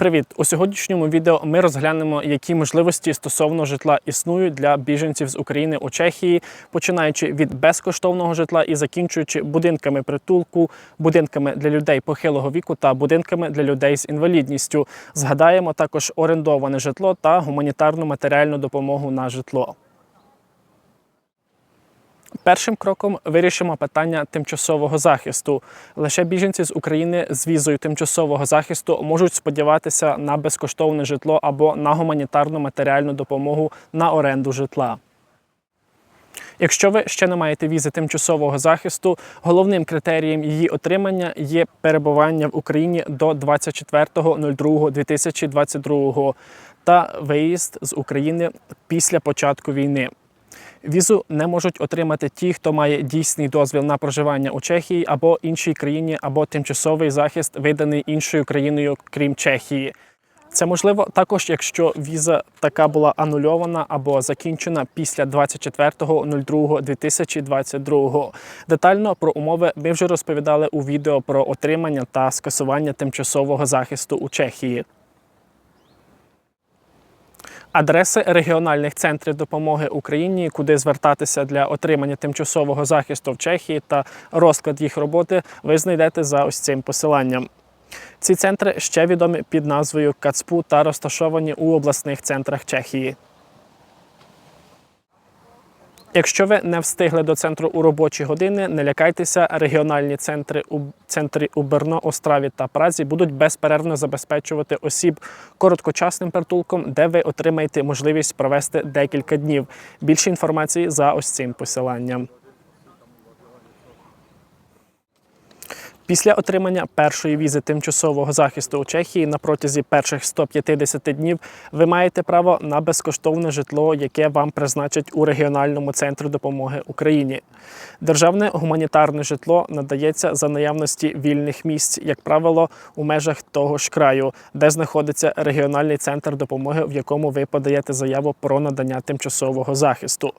Привіт! У сьогоднішньому відео ми розглянемо, які можливості стосовно житла існують для біженців з України у Чехії, починаючи від безкоштовного житла і закінчуючи будинками притулку, будинками для людей похилого віку та будинками для людей з інвалідністю. Згадаємо також орендоване житло та гуманітарну матеріальну допомогу на житло. Першим кроком вирішимо питання тимчасового захисту. Лише біженці з України з візою тимчасового захисту можуть сподіватися на безкоштовне житло або на гуманітарну матеріальну допомогу на оренду житла. Якщо ви ще не маєте візи тимчасового захисту, головним критерієм її отримання є перебування в Україні до 24.02.2022 та виїзд з України після початку війни. Візу не можуть отримати ті, хто має дійсний дозвіл на проживання у Чехії або іншій країні, або тимчасовий захист, виданий іншою країною, крім Чехії. Це можливо також, якщо віза така була анульована або закінчена після 24.02.2022. Детально про умови ми вже розповідали у відео про отримання та скасування тимчасового захисту у Чехії. Адреси регіональних центрів допомоги Україні, куди звертатися для отримання тимчасового захисту в Чехії та розклад їх роботи, ви знайдете за ось цим посиланням. Ці центри ще відомі під назвою КАЦПУ та розташовані у обласних центрах Чехії. Якщо ви не встигли до центру у робочі години, не лякайтеся, регіональні центри у центрі у Берно, Остраві та Празі будуть безперервно забезпечувати осіб короткочасним притулком, де ви отримаєте можливість провести декілька днів. Більше інформації за ось цим посиланням. Після отримання першої візи тимчасового захисту у Чехії на протязі перших 150 днів ви маєте право на безкоштовне житло, яке вам призначать у регіональному центрі допомоги Україні. Державне гуманітарне житло надається за наявності вільних місць, як правило, у межах того ж краю, де знаходиться регіональний центр допомоги, в якому ви подаєте заяву про надання тимчасового захисту.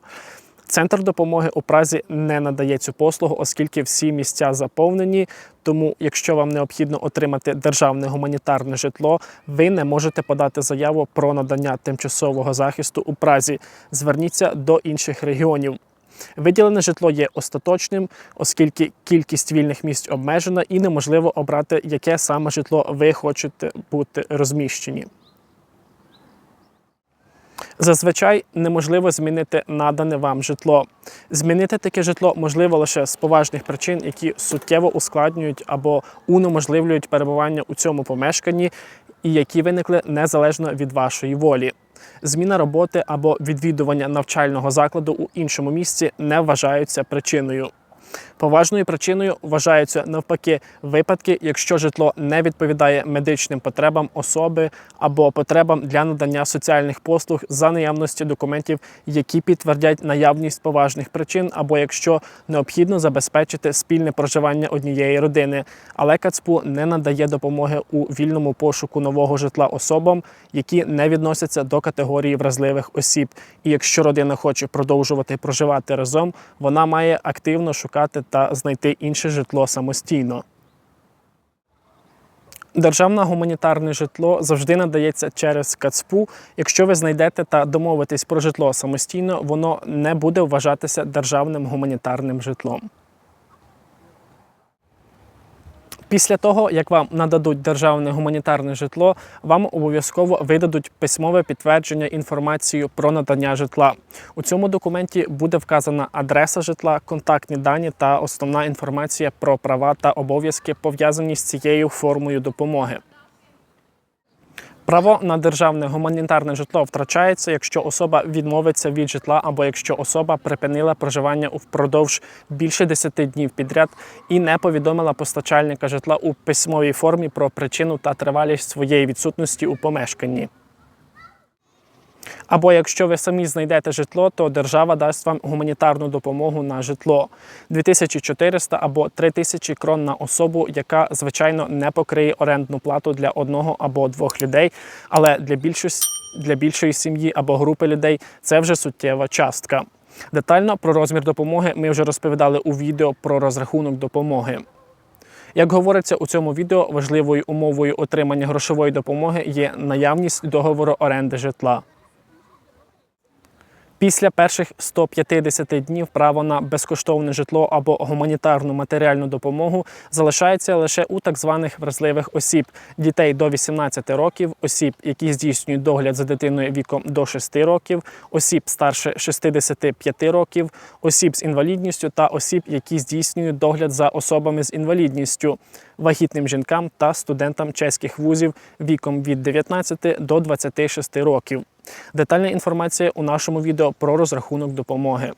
Центр допомоги у Празі не надає цю послугу, оскільки всі місця заповнені. Тому, якщо вам необхідно отримати державне гуманітарне житло, ви не можете подати заяву про надання тимчасового захисту у Празі. Зверніться до інших регіонів. Виділене житло є остаточним, оскільки кількість вільних місць обмежена і неможливо обрати, яке саме житло ви хочете бути розміщені. Зазвичай неможливо змінити надане вам житло. Змінити таке житло можливо лише з поважних причин, які суттєво ускладнюють або унеможливлюють перебування у цьому помешканні, і які виникли незалежно від вашої волі. Зміна роботи або відвідування навчального закладу у іншому місці не вважаються причиною. Поважною причиною вважаються навпаки випадки, якщо житло не відповідає медичним потребам особи або потребам для надання соціальних послуг за наявності документів, які підтвердять наявність поважних причин, або якщо необхідно забезпечити спільне проживання однієї родини. Але КАЦПУ не надає допомоги у вільному пошуку нового житла особам, які не відносяться до категорії вразливих осіб. І якщо родина хоче продовжувати проживати разом, вона має активно шукати та знайти інше житло самостійно. Державне гуманітарне житло завжди надається через КАЦПУ. Якщо ви знайдете та домовитесь про житло самостійно, воно не буде вважатися державним гуманітарним житлом. Після того, як вам нададуть державне гуманітарне житло, вам обов'язково видадуть письмове підтвердження інформацію про надання житла. У цьому документі буде вказана адреса житла, контактні дані та основна інформація про права та обов'язки, пов'язані з цією формою допомоги. Право на державне гуманітарне житло втрачається, якщо особа відмовиться від житла або якщо особа припинила проживання впродовж більше 10 днів підряд і не повідомила постачальника житла у письмовій формі про причину та тривалість своєї відсутності у помешканні. Або якщо ви самі знайдете житло, то держава дасть вам гуманітарну допомогу на житло 2400 або 3000 крон на особу, яка звичайно не покриє орендну плату для одного або двох людей, але для більшості для більшої сім'ї або групи людей це вже суттєва частка. Детально про розмір допомоги ми вже розповідали у відео про розрахунок допомоги. Як говориться у цьому відео, важливою умовою отримання грошової допомоги є наявність договору оренди житла. Після перших 150 днів право на безкоштовне житло або гуманітарну матеріальну допомогу залишається лише у так званих вразливих осіб дітей до 18 років, осіб, які здійснюють догляд за дитиною віком до 6 років, осіб старше 65 років, осіб з інвалідністю та осіб, які здійснюють догляд за особами з інвалідністю, вагітним жінкам та студентам чеських вузів віком від 19 до 26 років. Детальна інформація у нашому відео про розрахунок допомоги.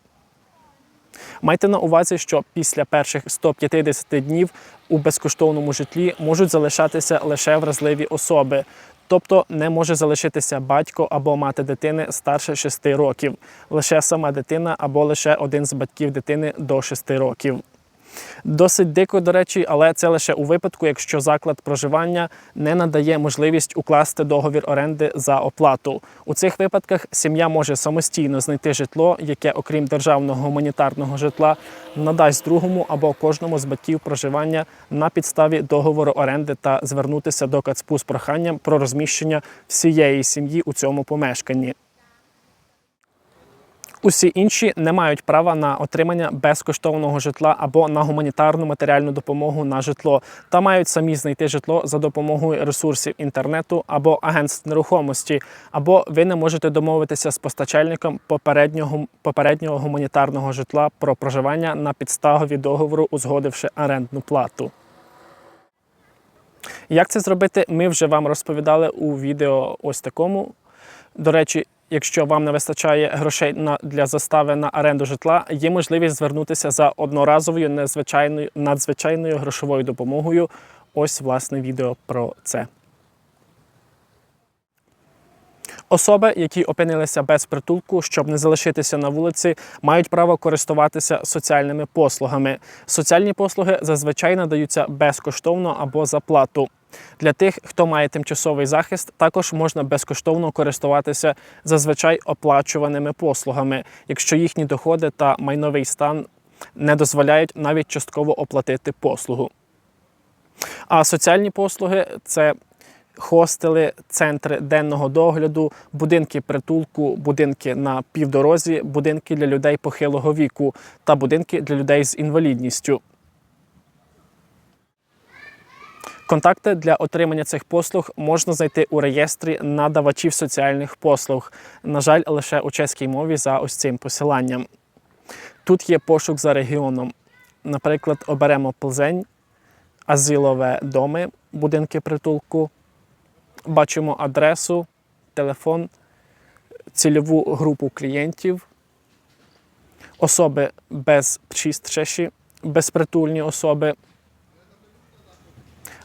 Майте на увазі, що після перших 150 днів у безкоштовному житлі можуть залишатися лише вразливі особи, тобто не може залишитися батько або мати дитини старше 6 років, лише сама дитина або лише один з батьків дитини до 6 років. Досить дико, до речі, але це лише у випадку, якщо заклад проживання не надає можливість укласти договір оренди за оплату. У цих випадках сім'я може самостійно знайти житло, яке, окрім державного гуманітарного житла, надасть другому або кожному з батьків проживання на підставі договору оренди та звернутися до КАЦПУ з проханням про розміщення всієї сім'ї у цьому помешканні. Усі інші не мають права на отримання безкоштовного житла або на гуманітарну матеріальну допомогу на житло та мають самі знайти житло за допомогою ресурсів інтернету або агентств нерухомості, або ви не можете домовитися з постачальником попереднього, попереднього гуманітарного житла про проживання на підставі договору, узгодивши орендну плату. Як це зробити, ми вже вам розповідали у відео ось такому. До речі, якщо вам не вистачає грошей на, для застави на оренду житла, є можливість звернутися за одноразовою незвичайною надзвичайною грошовою допомогою. Ось власне відео про це. Особи, які опинилися без притулку, щоб не залишитися на вулиці, мають право користуватися соціальними послугами. Соціальні послуги зазвичай надаються безкоштовно або за плату. Для тих, хто має тимчасовий захист, також можна безкоштовно користуватися зазвичай оплачуваними послугами, якщо їхні доходи та майновий стан не дозволяють навіть частково оплатити послугу. А соціальні послуги це хостели, центри денного догляду, будинки притулку, будинки на півдорозі, будинки для людей похилого віку та будинки для людей з інвалідністю. Контакти для отримання цих послуг можна знайти у реєстрі надавачів соціальних послуг. На жаль, лише у чеській мові за ось цим посиланням. Тут є пошук за регіоном. Наприклад, оберемо Плзень, азилове доми, будинки притулку. Бачимо адресу, телефон, цільову групу клієнтів, особи без přístřeší, безпритульні особи.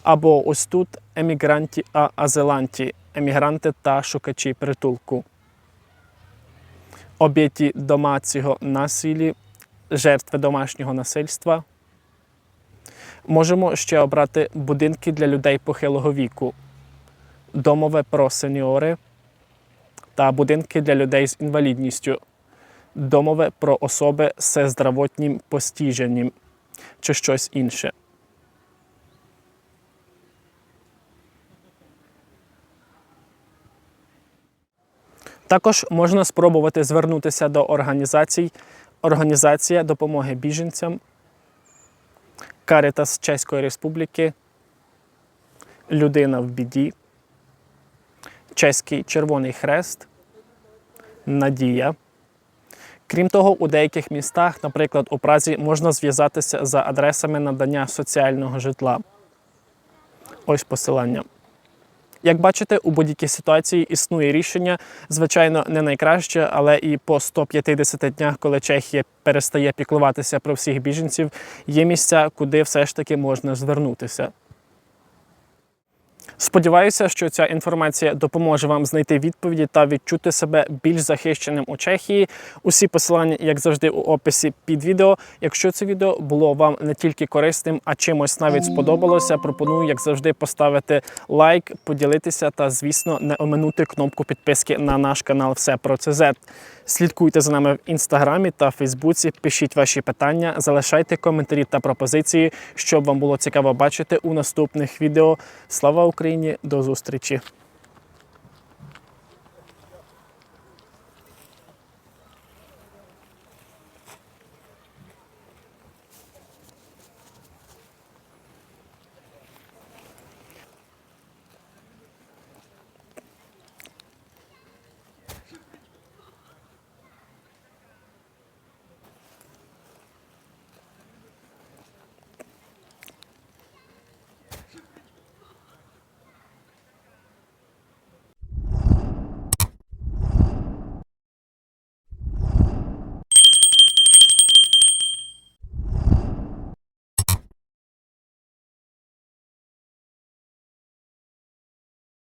Або ось тут емігранті а азеланті, емігранти та шукачі притулку. Об'єкті домацього насилі, жертви домашнього насильства. Можемо ще обрати будинки для людей похилого віку, домове про сеньори та будинки для людей з інвалідністю, домове про особи з здравотнім постіженням чи щось інше. Також можна спробувати звернутися до організацій Організація допомоги біженцям, Карітас Чеської Республіки, Людина в біді, Чеський Червоний Хрест, Надія. Крім того, у деяких містах, наприклад, у Празі, можна зв'язатися за адресами надання соціального житла. Ось посилання. Як бачите, у будь-якій ситуації існує рішення, звичайно, не найкраще, але і по 150 днях, коли Чехія перестає піклуватися про всіх біженців, є місця, куди все ж таки можна звернутися. Сподіваюся, що ця інформація допоможе вам знайти відповіді та відчути себе більш захищеним у Чехії. Усі посилання, як завжди, у описі під відео. Якщо це відео було вам не тільки корисним, а чимось навіть сподобалося, пропоную, як завжди, поставити лайк, поділитися та, звісно, не оминути кнопку підписки на наш канал Все про ЦЗ. Слідкуйте за нами в інстаграмі та Фейсбуці. Пишіть ваші питання, залишайте коментарі та пропозиції, щоб вам було цікаво бачити у наступних відео. Слава Україні! До зустрічі!